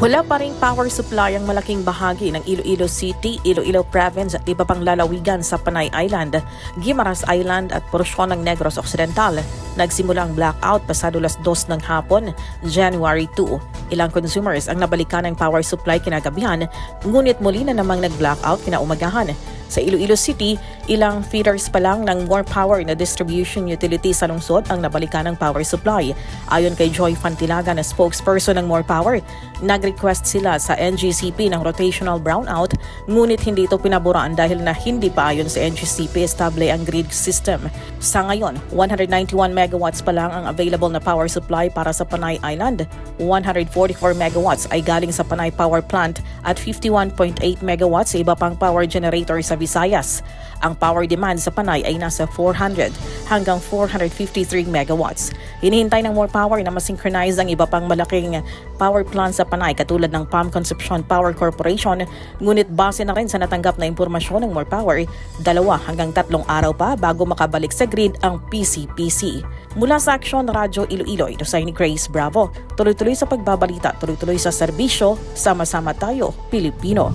Wala pa ring power supply ang malaking bahagi ng Iloilo City, Iloilo Province at iba pang lalawigan sa Panay Island, Guimaras Island at porsyon ng Negros Occidental. Nagsimula ang blackout pasado las 2 ng hapon, January 2. Ilang consumers ang nabalikan ng power supply kinagabihan, ngunit muli na namang nag-blackout kinaumagahan. Sa Iloilo City, ilang feeders pa lang ng more power na distribution utility sa lungsod ang nabalikan ng power supply. Ayon kay Joy Fantilaga na spokesperson ng More Power, nag-request sila sa NGCP ng rotational brownout ngunit hindi ito pinaburaan dahil na hindi pa ayon sa NGCP estable ang grid system. Sa ngayon, 191 megawatts pa lang ang available na power supply para sa Panay Island. 144 megawatts ay galing sa Panay Power Plant at 51.8 megawatts sa iba pang power generator sa Visayas. Ang power demand sa Panay ay nasa 400 hanggang 453 megawatts. Hinihintay ng more power na masynchronize ang iba pang malaking power plant sa Panay katulad ng Palm Concepcion Power Corporation ngunit base na rin sa natanggap na impormasyon ng more power, dalawa hanggang tatlong araw pa bago makabalik sa grid ang PCPC. Mula sa Aksyon Radyo Iloilo, ito sa ni Grace Bravo. Tuloy-tuloy sa pagbabalita, tuloy-tuloy sa serbisyo, sama-sama tayo, Pilipino.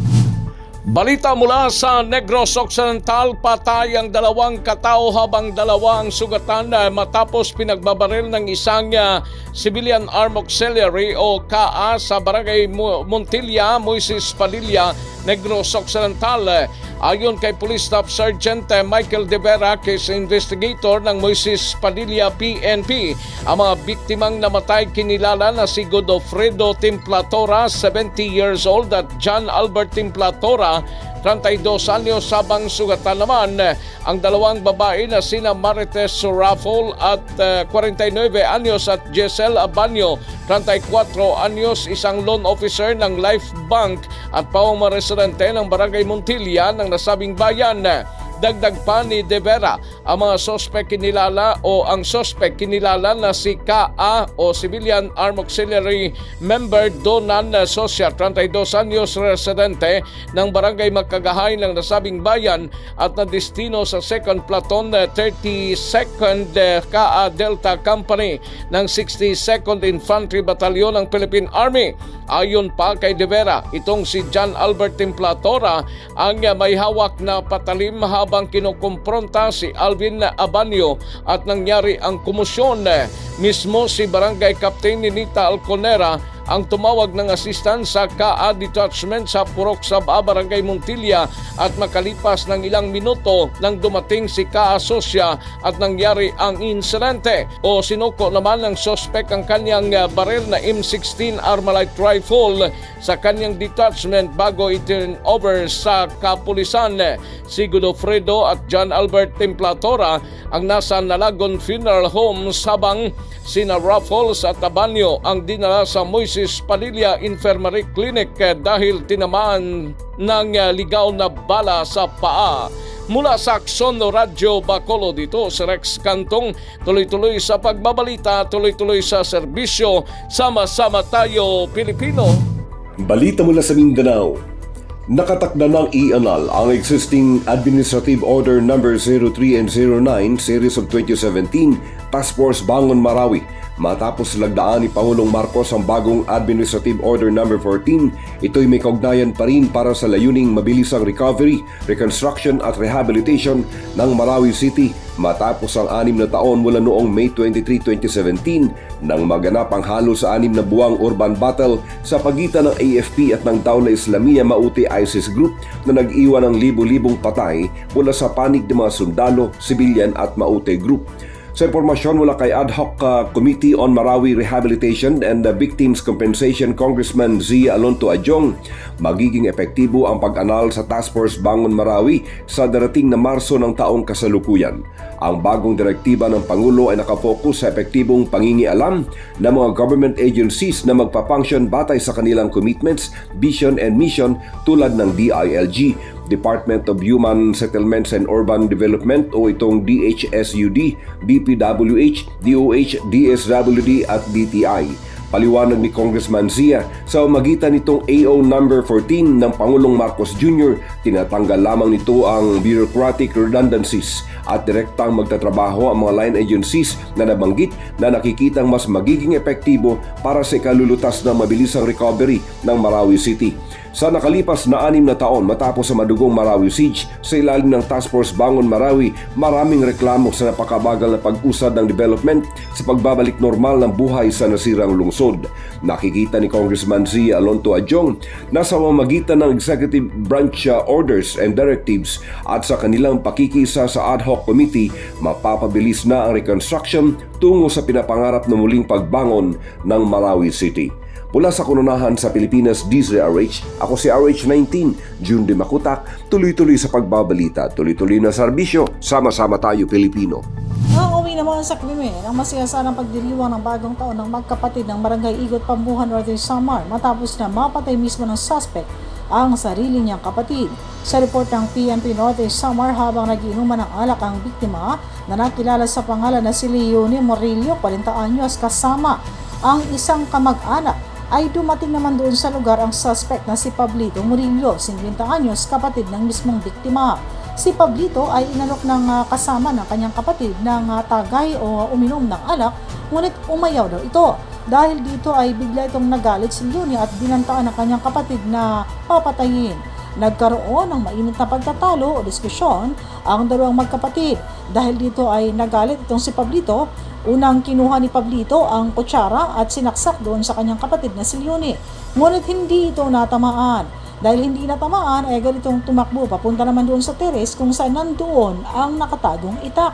Balita mula sa Negros Occidental, patay ang dalawang katao habang dalawang sugatan na matapos pinagbabaril ng isang Civilian Arm Auxiliary o KA sa Barangay Montilla, Moises Padilla, Negros Occidental. Ayon kay Police Staff Sergeant Michael De Vera, case investigator ng Moises Padilla PNP, ang mga biktimang namatay kinilala na si Godofredo Timplatora, 70 years old at John Albert Timplatora, 32 anyos sabang sugatan naman ang dalawang babae na sina Marites Surafol at eh, 49 anyos at Giselle Abanyo 34 anyos isang loan officer ng Life Bank at pawang residente ng Barangay Montilla ng nasabing bayan. Dagdag pa ni De Vera, ang mga sospek kinilala o ang sospek kinilala na si KA o Civilian Arm Auxiliary Member Donan Socia, 32 anyos residente ng Barangay Magkagahay ng nasabing bayan at na destino sa 2nd Platon 32nd KA Delta Company ng 62nd Infantry Battalion ng Philippine Army. Ayon pa kay De Vera, itong si John Albert Timplatora ang may hawak na patalim habang kinukumpronta si Alvin Abanyo at nangyari ang kumusyon. Mismo si Barangay Captain Ninita Alconera ang tumawag ng assistant sa KA Detachment sa Purok Sabah, Barangay Montilla at makalipas ng ilang minuto nang dumating si KA Sosya at nangyari ang insidente o sinuko naman ng sospek ang kanyang uh, baril na M16 Armalite rifle sa kanyang detachment bago i-turn over sa kapulisan. Si Godofredo at John Albert Templatora ang nasa Nalagon Funeral Home sabang sina Raffles at Tabanyo ang dinala sa Moises Padilla Infirmary Clinic dahil tinamaan ng eh, ligaw na bala sa paa. Mula sa Akson Radyo Bacolo dito sa Rex Cantong, tuloy-tuloy sa pagbabalita, tuloy-tuloy sa serbisyo, sama-sama tayo Pilipino. Balita mula sa Mindanao. Nakatakda ng ianal ang existing Administrative Order No. 03 and 09 Series of 2017 Task Bangon Marawi matapos lagdaan ni Pangulong Marcos ang bagong Administrative Order No. 14. Ito'y may kaugnayan pa rin para sa layuning mabilisang recovery, reconstruction at rehabilitation ng Marawi City matapos ang anim na taon mula noong May 23, 2017 nang maganap ang halos sa anim na buwang urban battle sa pagitan ng AFP at ng Dawla Islamia Mauti ISIS Group na nag-iwan ng libo-libong patay mula sa panig ng mga sundalo, sibilyan at Maute Group. Sa impormasyon mula kay Ad Hoc uh, Committee on Marawi Rehabilitation and the Victims Compensation Congressman Z. Alonto Adjong, magiging epektibo ang pag-anal sa Task Force Bangon Marawi sa darating na Marso ng taong kasalukuyan. Ang bagong direktiba ng Pangulo ay nakafokus sa epektibong pangingialam ng mga government agencies na magpapunction batay sa kanilang commitments, vision and mission tulad ng DILG, Department of Human Settlements and Urban Development o itong DHSUD, DPWH, DOH, DSWD at DTI. Paliwanag ni Congressman Zia sa magitan nitong AO number 14 ng Pangulong Marcos Jr., tinatanggal lamang nito ang bureaucratic redundancies at direktang magtatrabaho ang mga line agencies na nabanggit na nakikitang mas magiging epektibo para sa ikalulutas ng mabilisang recovery ng Marawi City. Sa nakalipas na anim na taon matapos sa madugong Marawi Siege sa ilalim ng Task Force Bangon Marawi, maraming reklamo sa napakabagal na pag-usad ng development sa pagbabalik normal ng buhay sa nasirang lungsod. Nakikita ni Congressman Z. Alonto Adjong na sa mamagitan ng executive branch uh, orders and directives at sa kanilang pakikisa sa ad hoc committee, mapapabilis na ang reconstruction tungo sa pinapangarap na muling pagbangon ng Marawi City. Mula sa kununahan sa Pilipinas, DZRH, ako si RH19, June de Makutak, tuloy-tuloy sa pagbabalita, tuloy-tuloy na serbisyo, sama-sama tayo Pilipino. Nauwi naman sa krimen ang masiyasarang pagdiriwang ng bagong taon ng magkapatid ng Barangay Igot Pambuhan Northern Samar matapos na mapatay mismo ng suspect ang sarili niyang kapatid. Sa report ng PNP Northern Samar habang nagiinuman ng alak ang biktima na nakilala sa pangalan na si Leonie Morillo, 40 anyos, kasama ang isang kamag-anak ay dumating naman doon sa lugar ang suspect na si Pablito Murillo, 50 anyos, kapatid ng mismong biktima. Si Pablito ay inalok ng ah, kasama ng kanyang kapatid ng tagay o uminom ng alak, ngunit umayaw daw ito. Dahil dito ay bigla itong nagalit si Leonie at binantaan ng kanyang kapatid na papatayin. Nagkaroon ng mainit na pagtatalo o diskusyon ang dalawang magkapatid. Dahil dito ay nagalit itong si Pablito Unang kinuha ni Pablito ang kutsara at sinaksak doon sa kanyang kapatid na si Leonie. Ngunit hindi ito natamaan. Dahil hindi natamaan ay ganitong tumakbo papunta naman doon sa teres kung saan nandoon ang nakatagong itak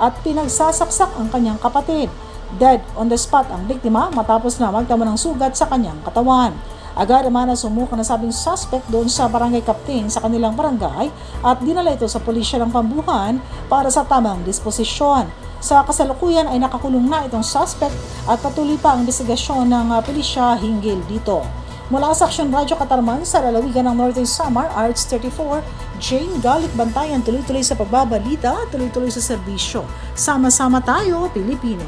at pinagsasaksak ang kanyang kapatid. Dead on the spot ang biktima matapos na magtamo ng sugat sa kanyang katawan. Agad naman na sumuko na sabing suspect doon sa barangay captain sa kanilang barangay at dinala ito sa pulisya ng pambuhan para sa tamang disposisyon. Sa kasalukuyan ay nakakulong na itong suspect at patuloy pa ang investigasyon ng uh, pulisya hinggil dito. Mula sa Action Radyo Katarman sa lalawigan ng Northern Samar, Arts 34, Jane Galit Bantayan tuloy-tuloy sa pagbabalita, tuloy-tuloy sa serbisyo. Sama-sama tayo, Pilipino.